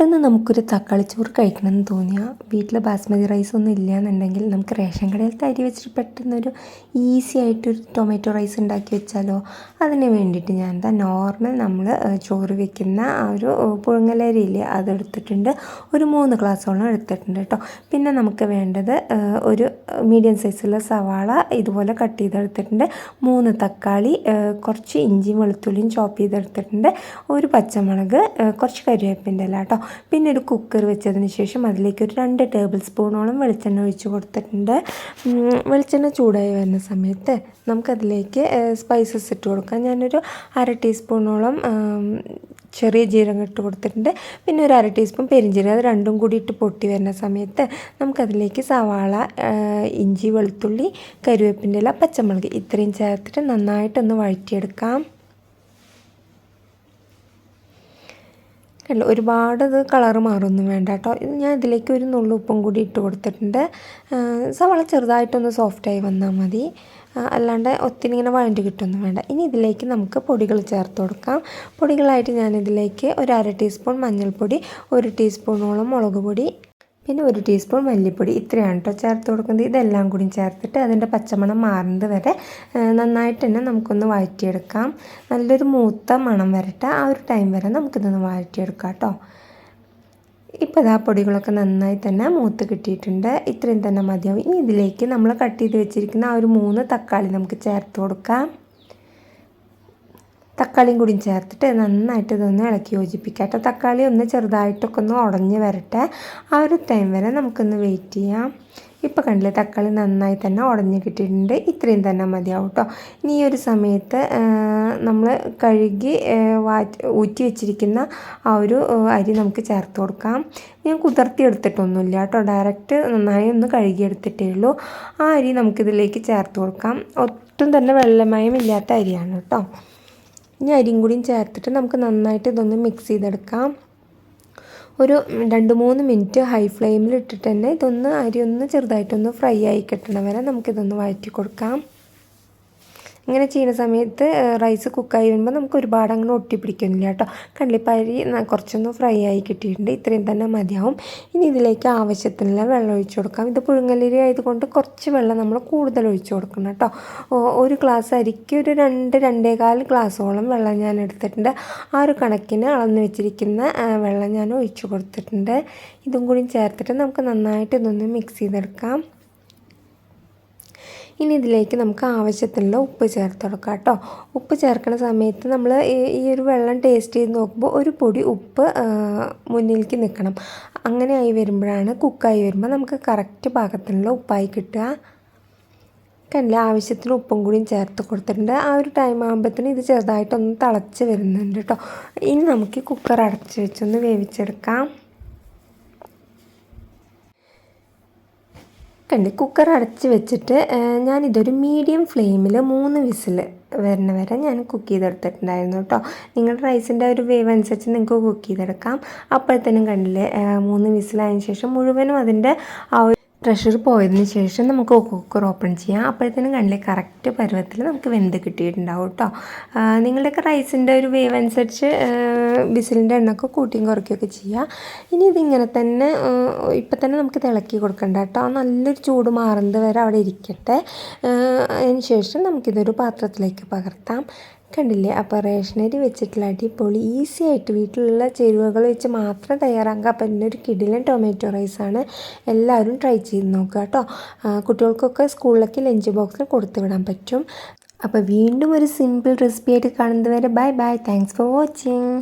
പെട്ടെന്ന് നമുക്കൊരു തക്കാളി ചോറ് കഴിക്കണമെന്ന് തോന്നിയാൽ വീട്ടിൽ ബാസ്മതി റൈസ് ഒന്നും ഇല്ല എന്നുണ്ടെങ്കിൽ നമുക്ക് റേഷൻ കടയിൽ തരി വെച്ചിട്ട് പെട്ടെന്നൊരു ഈസി ആയിട്ടൊരു ടൊമാറ്റോ റൈസ് ഉണ്ടാക്കി വെച്ചാലോ? അതിന് വേണ്ടിയിട്ട് ഞാൻ എന്താ നോർമൽ നമ്മൾ ചോറ് വെക്കുന്ന ആ ഒരു പുഴുങ്ങലരിയില്ലേ അതെടുത്തിട്ടുണ്ട് ഒരു മൂന്ന് ഗ്ലാസ്സോളം എടുത്തിട്ടുണ്ട് കേട്ടോ. പിന്നെ നമുക്ക് വേണ്ടത് ഒരു മീഡിയം സൈസുള്ള സവാള ഇതുപോലെ കട്ട് ചെയ്തെടുത്തിട്ടുണ്ട്. മൂന്ന് തക്കാളി കുറച്ച് ഇഞ്ചിയും വെളുത്തുള്ളിയും ചോപ്പ് ചെയ്തെടുത്തിട്ടുണ്ട്. ഒരു പച്ചമുളക് കുറച്ച് കരിവേപ്പിന്റെ ഇല കേട്ടോ. പിന്നെ ഒരു കുക്കർ വെച്ചതിന് ശേഷം അതിലേക്ക് ഒരു രണ്ട് ടേബിൾ സ്പൂണോളം വെളിച്ചെണ്ണ ഒഴിച്ച് കൊടുത്തിട്ടുണ്ട്. വെളിച്ചെണ്ണ ചൂടായി വരുന്ന സമയത്ത് നമുക്കതിലേക്ക് സ്പൈസസ് ഇട്ട് കൊടുക്കാം. ഞാനൊരു അര ടീസ്പൂണോളം ചെറിയ ജീരകം ഇട്ട് കൊടുത്തിട്ടുണ്ട്. പിന്നെ ഒരു അര ടീസ്പൂൺ പെരിഞ്ചീരകം അത് രണ്ടും കൂടി ഇട്ട് പൊട്ടി വരുന്ന സമയത്ത് നമുക്കതിലേക്ക് സവാള ഇഞ്ചി വെളുത്തുള്ളി കരുവേപ്പിന്റെ ഇല പച്ചമുളക് ഇത്രയും ചേർത്തിട്ട് നന്നായിട്ടൊന്ന് വഴറ്റിയെടുക്കാം. കണ്ടില്ല ഒരുപാട് ഇത് കളറ് മാറൊന്നും വേണ്ട കേട്ടോ. ഞാൻ ഇതിലേക്ക് ഒരു നുള്ളു ഉപ്പും കൂടി ഇട്ട് കൊടുത്തിട്ടുണ്ട്. സവാള ചെറുതായിട്ടൊന്ന് സോഫ്റ്റായി വന്നാൽ മതി. അല്ലാണ്ട് ഒത്തിരി ഇങ്ങനെ വഴണ്ടി കിട്ടുമൊന്നും വേണ്ട. ഇനി ഇതിലേക്ക് നമുക്ക് പൊടികൾ ചേർത്ത് കൊടുക്കാം. പൊടികളായിട്ട് ഞാനിതിലേക്ക് ഒരു അര ടീസ്പൂൺ മഞ്ഞൾപ്പൊടി ഒരു ടീസ്പൂണോളം മുളക് പൊടി പിന്നെ ഒരു ടീസ്പൂൺ മല്ലിപ്പൊടി ഇത്രയാണ് കേട്ടോ ചേർത്ത് കൊടുക്കുന്നത്. ഇതെല്ലാം കൂടി ചേർത്തിട്ട് അതിന്റെ പച്ചമണം മാറുന്നത് വരെ നന്നായിട്ട് തന്നെ നമുക്കൊന്ന് വഴറ്റിയെടുക്കാം. നല്ലൊരു മൂത്ത മണം വരട്ടെ. ആ ഒരു ടൈം വരെ നമുക്കിതൊന്ന് വഴറ്റിയെടുക്കാം കേട്ടോ ഇപ്പോൾ ഇതാ പൊടികളൊക്കെ നന്നായി തന്നെ മൂത്ത് കിട്ടിയിട്ടുണ്ട്. ഇത്രയും തന്നെ മതിയാവും. ഇനി ഇതിലേക്ക് നമ്മൾ കട്ട് ചെയ്ത് വെച്ചിരിക്കുന്ന ആ ഒരു മൂന്ന് തക്കാളി നമുക്ക് ചേർത്ത് കൊടുക്കാം. തക്കാളിയും കൂടി ചേർത്തിട്ട് നന്നായിട്ട് ഇതൊന്ന് ഇളക്കി യോജിപ്പിക്കാം കേട്ടോ. തക്കാളി ഒന്ന് ചെറുതായിട്ടൊക്കെ ഒന്ന് ഉടഞ്ഞ് വരട്ടെ. ആ ഒരു ടൈം വരെ നമുക്കൊന്ന് വെയിറ്റ് ചെയ്യാം. ഇപ്പോൾ കണ്ടില്ലേ തക്കാളി നന്നായി തന്നെ ഉടഞ്ഞ് കിട്ടിയിട്ടുണ്ട്. ഇത്രയും തന്നെ മതിയാവും കേട്ടോ. ഇനി ഈ ഒരു സമയത്ത് നമ്മൾ കഴുകി വാറ്റി ഊറ്റി വെച്ചിരിക്കുന്ന ആ ഒരു അരി നമുക്ക് ചേർത്ത് കൊടുക്കാം. ഞാൻ കുതിർത്തി എടുത്തിട്ടൊന്നുമില്ല കേട്ടോ. ഡയറക്റ്റ് നന്നായി ഒന്ന് കഴുകി എടുത്തിട്ടേ ഉള്ളൂ. ആ അരി നമുക്കിതിലേക്ക് ചേർത്ത് കൊടുക്കാം. ഒട്ടും തന്നെ വെള്ളമയമില്ലാത്ത അരിയാണ് കേട്ടോ. ഇനി അരിയും കൂടിയും ചേർത്തിട്ട് നമുക്ക് നന്നായിട്ട് ഇതൊന്ന് മിക്സ് ചെയ്തെടുക്കാം. ഒരു രണ്ട് മൂന്ന് മിനിറ്റ് ഹൈ ഫ്ലെയിമിൽ ഇട്ടിട്ട് തന്നെ ഇതൊന്ന് അരി ഒന്ന് ചെറുതായിട്ടൊന്ന് ഫ്രൈ ആയി കിട്ടണ വരെ നമുക്കിതൊന്ന് വഴറ്റി കൊടുക്കാം. ഇങ്ങനെ ചെയ്യുന്ന സമയത്ത് റൈസ് കുക്കായി വരുമ്പോൾ നമുക്ക് ഒരുപാട് അങ്ങനെ ഒട്ടിപ്പിടിക്കുന്നില്ല കേട്ടോ. കള്ളിപ്പരി കുറച്ചൊന്ന് ഫ്രൈ ആയി കിട്ടിയിട്ടുണ്ട്. ഇത്രയും തന്നെ മതിയാവും. ഇനി ഇതിലേക്ക് ആവശ്യത്തിനുള്ള വെള്ളം ഒഴിച്ചു കൊടുക്കാം. ഇത് പുഴുങ്ങലരി ആയതുകൊണ്ട് കുറച്ച് വെള്ളം നമ്മൾ കൂടുതൽ ഒഴിച്ചു കൊടുക്കണം കേട്ടോ. ഒരു ഗ്ലാസ് അരിക്ക് ഒരു രണ്ട് രണ്ടേകാൽ ഗ്ലാസ്സോളം വെള്ളം ഞാൻ എടുത്തിട്ടുണ്ട്. ആ ഒരു കണക്കിന് അളന്ന് വെച്ചിരിക്കുന്ന വെള്ളം ഞാൻ ഒഴിച്ചു കൊടുത്തിട്ടുണ്ട്. ഇതും കൂടി ചേർത്തിട്ട് നമുക്ക് നന്നായിട്ട് ഇതൊന്ന് മിക്സ് ചെയ്തെടുക്കാം. ഇനി ഇതിലേക്ക് നമുക്ക് ആവശ്യത്തിനുള്ള ഉപ്പ് ചേർത്ത് കൊടുക്കാം കേട്ടോ. ഉപ്പ് ചേർക്കുന്ന സമയത്ത് നമ്മൾ ഈ ഒരു വെള്ളം ടേസ്റ്റ് ചെയ്ത് നോക്കുമ്പോൾ ഒരു പൊടി ഉപ്പ് മുന്നിലേക്ക് നിൽക്കണം. അങ്ങനെ ആയി വരുമ്പോഴാണ് കുക്കായി വരുമ്പോൾ നമുക്ക് കറക്റ്റ് പാകത്തിനുള്ള ഉപ്പായി കിട്ടുക. കണ്ടില്ല? ആവശ്യത്തിന് ഉപ്പും കൂടിയും ചേർത്ത് കൊടുത്തിട്ടുണ്ട്. ആ ഒരു ടൈം ആകുമ്പോഴത്തേന് ഇത് ചെറുതായിട്ടൊന്ന് തിളച്ച് വരുന്നുണ്ട് കേട്ടോ. ഇനി നമുക്ക് കുക്കർ അടച്ച് വെച്ചൊന്ന് വേവിച്ചെടുക്കാം. കണ്ട് കുക്കർ അടച്ച് വെച്ചിട്ട് ഞാനിതൊരു മീഡിയം ഫ്ലെയിമിൽ മൂന്ന് വിസിൽ വരണ വരെ ഞാൻ കുക്ക് ചെയ്തെടുത്തിട്ടുണ്ടായിരുന്നു കേട്ടോ നിങ്ങളുടെ റൈസിന്റെ ഒരു വേവ് അനുസരിച്ച് നിങ്ങൾക്ക് കുക്ക് ചെയ്തെടുക്കാം. അപ്പോഴത്തേനും കണ്ടില്ലേ മൂന്ന് വിസിലായതിനു ശേഷം മുഴുവനും അതിന്റെ ആ ഒരു പ്രഷർ പോയതിന് ശേഷം നമുക്ക് കുക്കർ ഓപ്പൺ ചെയ്യാം. അപ്പോഴത്തേനും കണ്ടില്ലേ കറക്റ്റ് പരുവത്തിൽ നമുക്ക് വെന്ത് കിട്ടിയിട്ടുണ്ടാവും കേട്ടോ നിങ്ങളുടെയൊക്കെ റൈസിന്റെ ഒരു വേവ് അനുസരിച്ച് ബിസിലിന്റെ എണ്ണൊക്കെ കൂട്ടിയും കുറയ്ക്കുകയൊക്കെ ചെയ്യുക ഇനി ഇതിങ്ങനെ തന്നെ ഇപ്പം തന്നെ നമുക്ക് തിളക്കി കൊടുക്കണ്ട കേട്ടോ നല്ലൊരു ചൂട് മാറുന്നത് വരെ അവിടെ ഇരിക്കട്ടെ. അതിന് ശേഷം നമുക്കിതൊരു പാത്രത്തിലേക്ക് പകർത്താം. കണ്ടില്ലേ? അപ്പോൾ റേഷനരി വെച്ചിട്ടുള്ള അടിപൊളി ഈസി ആയിട്ട് വീട്ടിലുള്ള ചേരുവകൾ വെച്ച് മാത്രം തയ്യാറാക്കുക. അപ്പം ഒരു കിടിലൻ ടൊമാറ്റോ റൈസാണ് എല്ലാവരും ട്രൈ ചെയ്ത് നോക്കുക കേട്ടോ. കുട്ടികൾക്കൊക്കെ സ്കൂളിലേക്ക് ലഞ്ച് ബോക്സിൽ കൊടുത്തു വിടാൻ പറ്റും. അപ്പോൾ വീണ്ടും ഒരു സിമ്പിൾ റെസിപ്പി ആയിട്ട് കാണുന്നത് വരെ bye bye thanks for watching